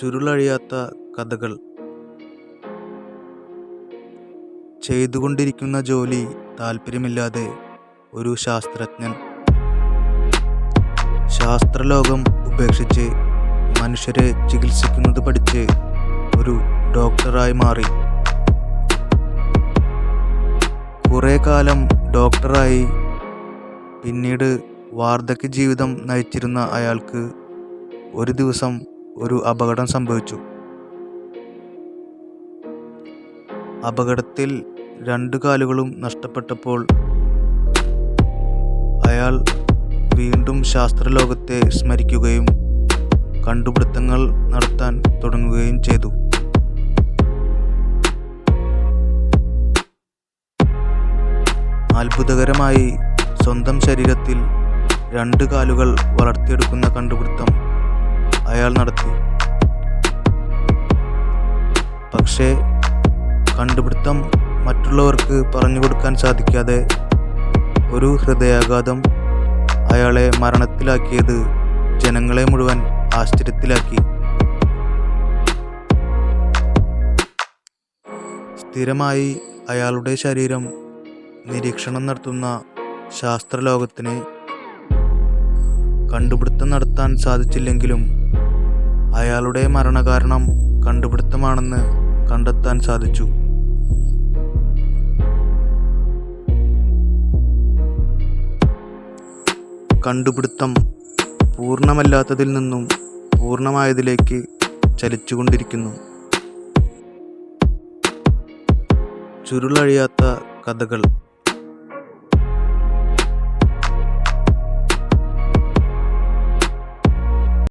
ചുരുളഴിയാത്ത കഥകൾ. ചെയ്തുകൊണ്ടിരിക്കുന്ന ജോലി താല്പര്യമില്ലാതെ ഒരു ശാസ്ത്രജ്ഞൻ. ശാസ്ത്രലോകം ഉപേക്ഷിച്ച് മനുഷ്യരെ ചികിത്സിക്കുന്നത് പഠിച്ച് ഒരു ഡോക്ടറായി മാറി. കുറേ കാലം ഡോക്ടറായി. പിന്നീട് വാർദ്ധക്യ ജീവിതം നയിച്ചിരുന്ന അയാൾക്ക് ഒരു ദിവസം ഒരു അപകടം സംഭവിച്ചു. അപകടത്തിൽ രണ്ടു കാലുകളും നഷ്ടപ്പെട്ടപ്പോൾ അയാൾ വീണ്ടും ശാസ്ത്രലോകത്തെ സ്മരിക്കുകയും കണ്ടുപിടുത്തങ്ങൾ നടത്താൻ തുടങ്ങുകയും ചെയ്തു. അത്ഭുതകരമായി സ്വന്തം ശരീരത്തിൽ രണ്ട് കാലുകൾ വളർത്തിയെടുക്കുന്ന കണ്ടുപിടുത്തം അയാൾ നടത്തി. പക്ഷേ കണ്ടുപിടുത്തം മറ്റുള്ളവർക്ക് പറഞ്ഞു കൊടുക്കാൻ സാധിക്കാതെ ഒരു ഹൃദയാഘാതം അയാളെ മരണത്തിലാക്കിയത് ജനങ്ങളെ മുഴുവൻ ആശ്ചര്യത്തിലാക്കി. സ്ഥിരമായി അയാളുടെ ശരീരം നിരീക്ഷണം നടത്തുന്ന ശാസ്ത്രലോകത്തിന് കണ്ടുപിടുത്തം നടത്താൻ സാധിച്ചില്ലെങ്കിലും അയാളുടെ മരണകാരണം കണ്ടുപിടുത്തമാണെന്ന് കണ്ടെത്താൻ സാധിച്ചു. കണ്ടുപിടുത്തം പൂർണമല്ലാത്തതിൽ നിന്നും പൂർണമായതിലേക്ക് ചലിച്ചുകൊണ്ടിരിക്കുന്നു. ചുരുളഴിയാത്ത കഥകൾ.